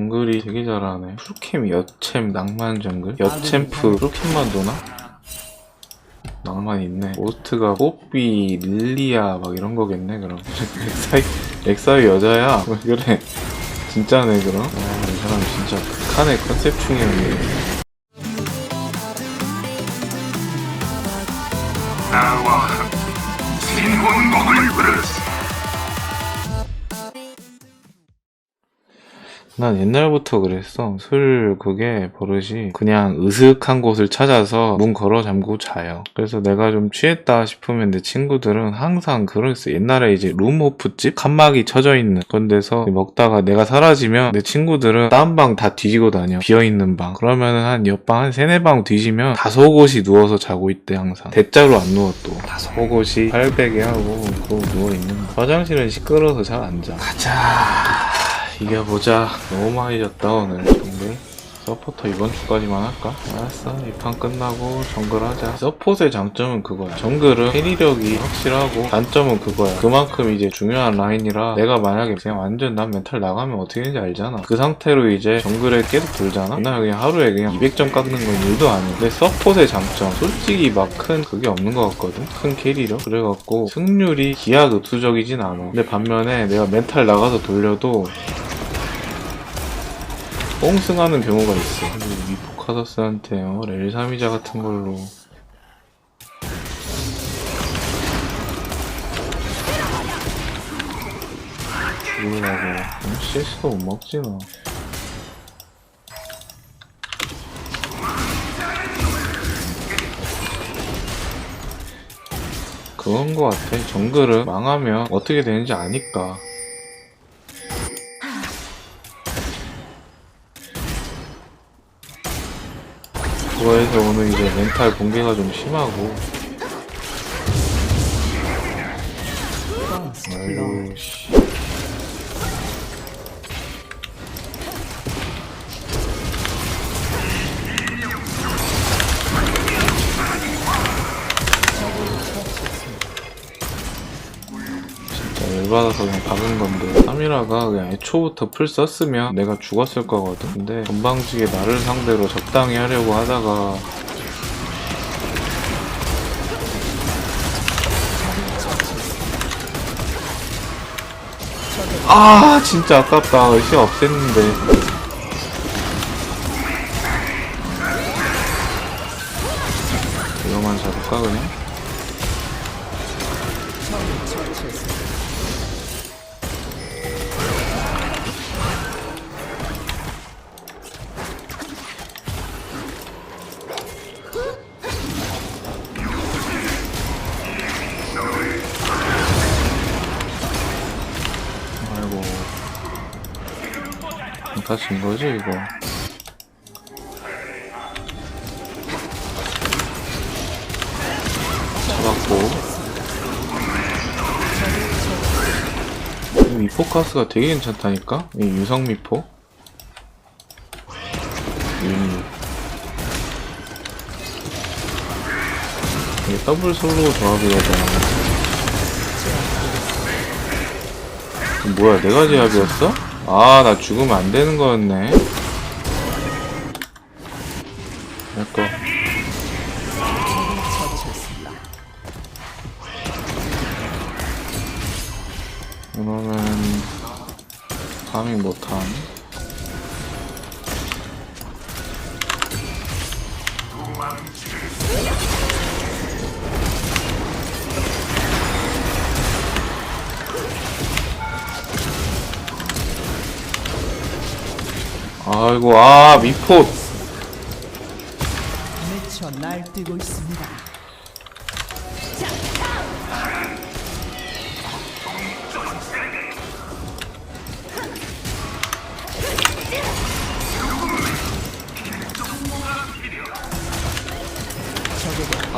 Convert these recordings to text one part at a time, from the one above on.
정글이 되게 잘하네. 풀캠, 여챔, 낭만 정글. 여챔프, 풀캠만 도나? 낭만 있네. 오스트가 뽀삐, 릴리아 막 이런 거겠네 그럼. 엑사이, 엑사이 여자야? 왜 그래? 진짜네 그럼? 아, 이 사람 진짜 극한의 컨셉 충이었네. 나와 생혼곡을 부르세 난 옛날부터 그랬어. 술 그게 버릇이 그냥 으슥한 곳을 찾아서 문 걸어 잠그고 자요. 그래서 내가 좀 취했다 싶으면 내 친구들은 항상 그랬어. 옛날에 이제 룸오프집 칸막이 쳐져 있는 그런 데서 먹다가 내가 사라지면 내 친구들은 딴방다 뒤지고 다녀. 비어 있는 방. 그러면은 한 옆방 한 세네 방 뒤지면 다섯 곳이 누워서 자고 있대 항상. 대자로 안 누워 또. 다섯 곳이 팔베개 하고 그거 누워 있는. 거. 화장실은 시끄러워서 잘 안 자. 가자. 이겨보자. 너무 많이 졌다 오늘 정글. 서포터 이번 주까지만 할까? 알았어. 이 판 끝나고 정글 하자. 서폿의 장점은 그거야. 정글은 캐리력이 확실하고 단점은 그거야. 그만큼 이제 중요한 라인이라 내가 만약에 그냥 완전 난 멘탈 나가면 어떻게 되는지 알잖아. 그 상태로 이제 정글에 계속 돌잖아. 나 그냥 하루에 그냥 200점 깎는 건 일도 아니야. 근데 서폿의 장점. 솔직히 막 큰 그게 없는 것 같거든. 큰 캐리력. 그래갖고 승률이 기하급수적이진 않아. 근데 반면에 내가 멘탈 나가서 돌려도 뽕승하는 경우가 있어. 미포카서스한테 어, 렐사미자 같은 걸로 죽으라고 어, 실수도 못 먹지 너. 그건 거 같아. 정글은 망하면 어떻게 되는지 아니까. 그거에서 오늘 이제 멘탈 붕괴가 좀 심하고. 아이고 씨 열받아서 그냥 박은 건데 3이라가 그냥 애초부터 풀 썼으면 내가 죽었을 거거든? 근데 건방지게 나를 상대로 적당히 하려고 하다가 아 진짜 아깝다. 의시 없앴는데. 이거만 잡을까 그냥? 다친 거지 이거? 잡았고. 이 미포카스가 되게 괜찮다니까? 이 유성 미포? 음. 이게 더블 솔로 조합이거든 뭐야 내가 제압이었어? 아 나 죽으면 안 되는 거였네. 내꺼. 그러면 파밍 못함 아이고 아 미포 미쳐 날뛰고 있습니다.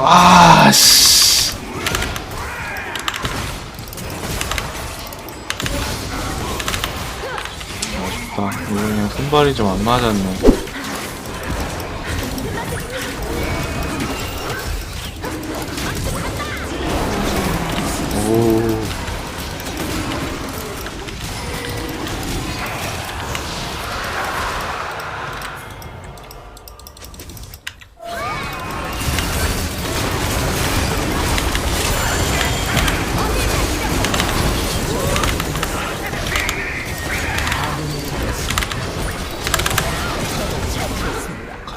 아씨 손발이 좀 안 맞았네. 오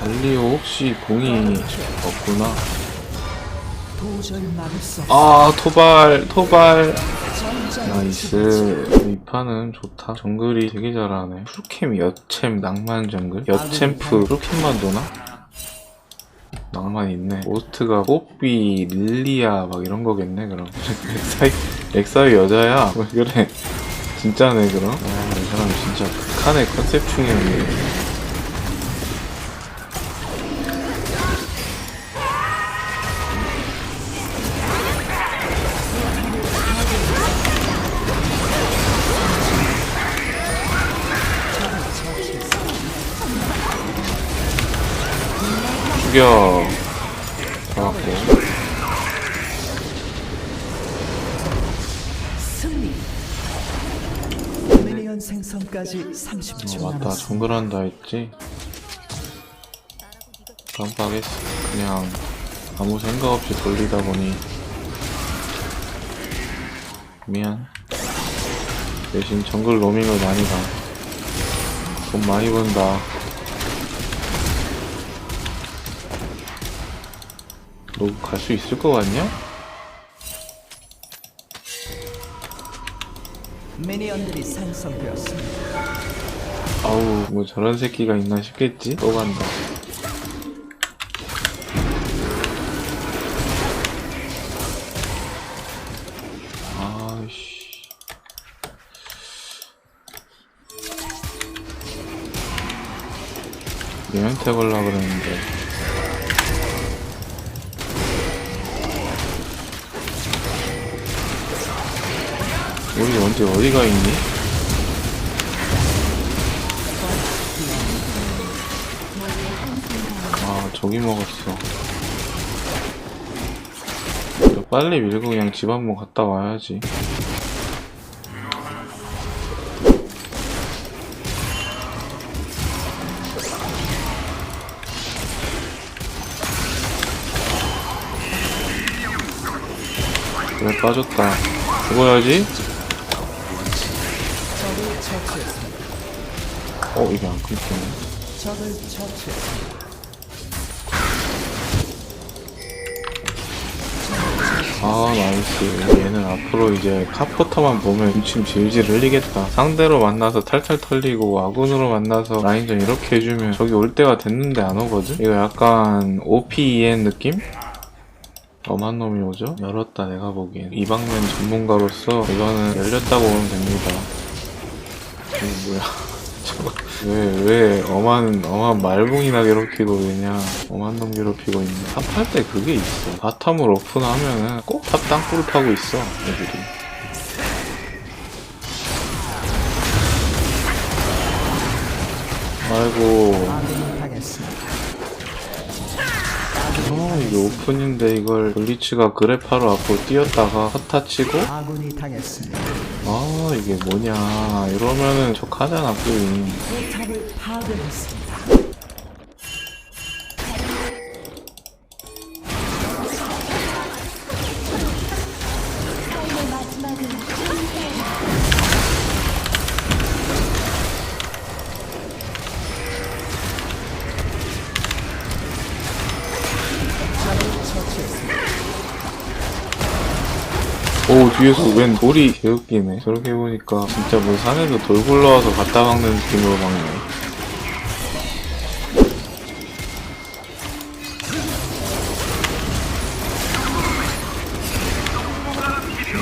갈리오 혹시 공이 없구나. 아 토발 토발. 나이스. 이 판은 좋다. 정글이 되게 잘하네. 프로캠 여챔 낭만 정글? 여챔프 프로캠만 도나? 낭만 있네. 오스트가 뽀삐 릴리아 막 이런 거겠네 그럼. 렉사이 렉사이 여자야? 왜 그래? 진짜네 그럼? 아 이 사람 진짜 극한의 컨셉 중이었네 죽여. 잡았고. 미니언 생성까지 30초 어, 맞다 남았습니다. 정글 한다 했지? 깜빡했어. 그냥 아무 생각 없이 돌리다 보니. 미안. 대신 정글 로밍을 많이 가돈 많이 번다 너 갈 수 있을 것 같냐? 미니언들이 생성되었습니다. 아우 뭐 저런 새끼가 있나 싶겠지? 또 간다 얘한테 걸라 그랬는데 우리 언제 어디가 있니? 아 저기 먹었어. 빨리 밀고 그냥 집 한번 갔다 와야지. 그래 빠졌다. 죽어야지 적을 처치했습니다. 어 이게 안 끊기네 적을 처치했습니다. 아 나이스 얘는 앞으로 이제 카포터만 보면 미친 질질 흘리겠다 상대로 만나서 탈탈 털리고 아군으로 만나서 라인전 이렇게 해주면 저기 올 때가 됐는데 안 오거든? 이거 약간 OPEN 느낌? 엄한 놈이 오죠? 열었다 내가 보기엔 이 방면 전문가로서 이거는 열렸다고 보면 됩니다 이거 뭐야. 저거 왜, 왜 엄한, 엄한 말붕이나 괴롭히고 그냥 엄한 놈 괴롭히고 있네 탑할 때 그게 있어. 바텀을 오픈하면은 꼭 탑 땅굴 파고 있어 애들이. 아이고. 아 이게 오픈인데 이걸 블리츠가 그래파로 앞으로 뛰었다가 허타 치고 아군이 당했습니다. 아 이게 뭐냐 이러면은 족하잖아 게임 오 뒤에서 웬 돌이 개웃기네. 저렇게 보니까 진짜 뭐 산에서 돌 굴러와서 갖다 박는 느낌으로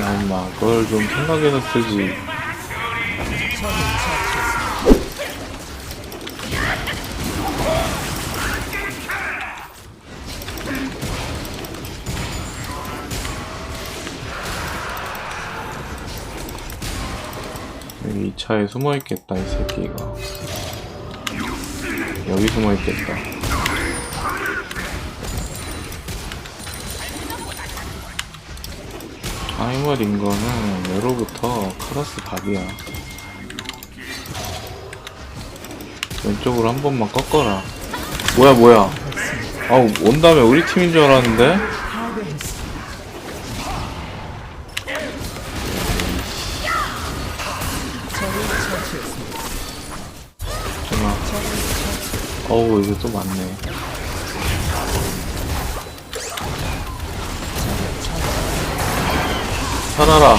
야 임마 그걸 좀 생각해서 쓰지 이 차에 숨어있겠다 이 새끼가. 여기 숨어있겠다. 타이머린 거는 예로부터 카라스 밥이야. 왼쪽으로 한 번만 꺾어라. 뭐야 뭐야? 아우 온 다음에 우리 팀인 줄 알았는데 어우 이거 또 많네 살아라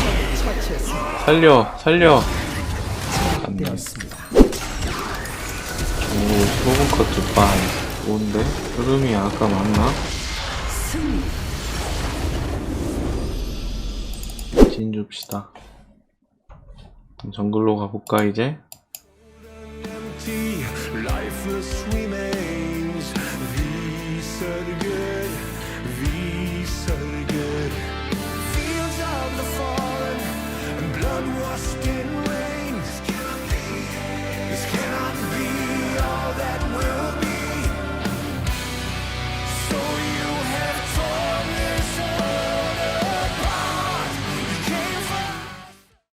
살려 살려 되었습니다. 오 소금 커트 반 좋은데? 흐름이 아까 맞나? 진 줍시다 정글로 가볼까 이제?